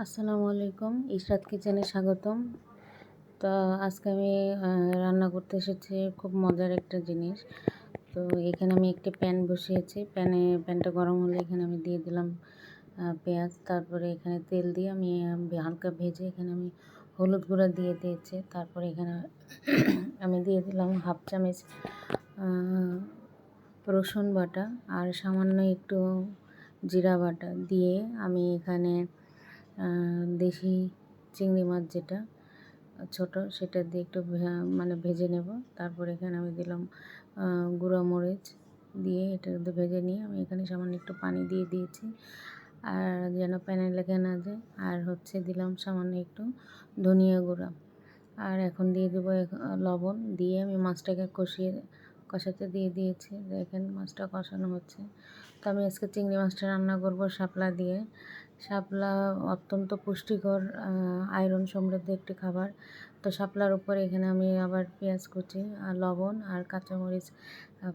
আসসালামু আলাইকুম। ইশরাত কিচেনে স্বাগতম। তো আজকে আমি রান্না করতে এসেছি খুব মজার একটা জিনিস। তো এখানে আমি একটি প্যান বসিয়েছি। প্যানে, প্যানটা গরম হলে এখানে আমি দিয়ে দিলাম পেঁয়াজ। তারপরে এখানে তেল দিয়ে আমি হালকা ভেজে এখানে আমি হলুদ গুঁড়া দিয়ে দিয়েছি। তারপরে এখানে আমি দিয়ে দিলাম হাফ চামচ রসুন বাটা আর সামান্য একটু জিরা বাটা। দিয়ে আমি এখানে দেশি চিংড়ি মাছ যেটা ছোট সেটা দিয়ে একটু মানে ভেজে নেব। তারপর এখানে আমি দিলাম গুঁড়া মরিচ দিয়ে এটা ভেজে নিয়ে আমি এখানে সামান্য একটু পানি দিয়ে দিয়েছি। আর যেন প্যানে লেগে না যায়। আর হচ্ছে দিলাম সামান্য একটু ধনিয়া গুঁড়া। আর এখন দিয়ে দেবো লবণ দিয়ে আমি মাছটাকে কষিয়ে, কষাতে দিয়ে দিয়েছি। দেখেন মাছটা কষানো হচ্ছে। তো আমি আজকে চিংড়ি মাছটা রান্না করব শাপলা দিয়ে। শাপলা অত্যন্ত পুষ্টিকর আয়রন সমৃদ্ধ একটি খাবার। তো শাপলার উপরে এখানে আমি আবার পেঁয়াজ কুচি, আর লবণ, আর কাঁচামরিচ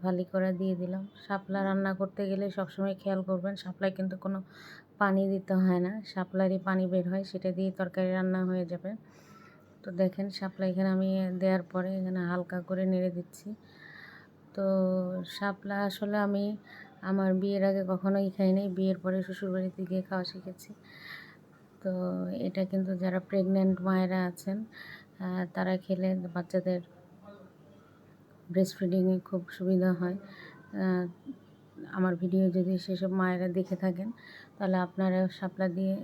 ফালি করে দিয়ে দিলাম। শাপলা রান্না করতে গেলে সবসময় খেয়াল করবেন, শাপলায় কিন্তু কোনো পানি দিতে হয় না। শাপলারই পানি বের হয়, সেটা দিয়ে তরকারি রান্না হয়ে যাবে। তো দেখেন, শাপলা এখানে আমি দেওয়ার পরে এখানে হালকা করে নেড়ে দিচ্ছি। তো শাপলা আসলে আমি আমার বিয়ের আগে কখনোই খাইনি বিয়ের পরে শ্বশুরবাড়িতে গিয়ে খাওয়া শিখেছি। তো এটা কিন্তু যারা প্রেগনেন্ট মায়েরা আছেন তারা খেলে বাচ্চাদের ব্রেস্ট ফিডিংয়ে খুব সুবিধা হয়। আমার ভিডিও যদি সেসব মায়েরা দেখে থাকেন, তাহলে আপনারা শাপলা দিয়ে,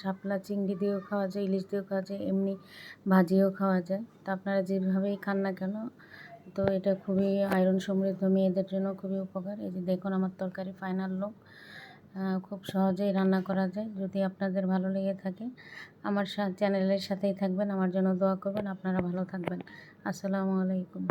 শাপলা চিংড়ি দিয়েও খাওয়া যায়, ইলিশ দিয়েও খাওয়া যায়, এমনি ভাজিয়েও খাওয়া যায়। তা আপনারা যেভাবেই খান না কেন তো এটা খুবই আয়রন সমৃদ্ধ মেয়েদের জন্য খুবই উপকার। এই যে দেখুন আমার তরকারি ফাইনাল লোক খুব সহজেই রান্না করা যায়। যদি আপনাদের ভালো লেগে থাকে, আমার চ্যানেলের সাথেই থাকবেন। আমার জন্য দোয়া করবেন। আপনারা ভালো থাকবেন। আসসালামু আলাইকুম।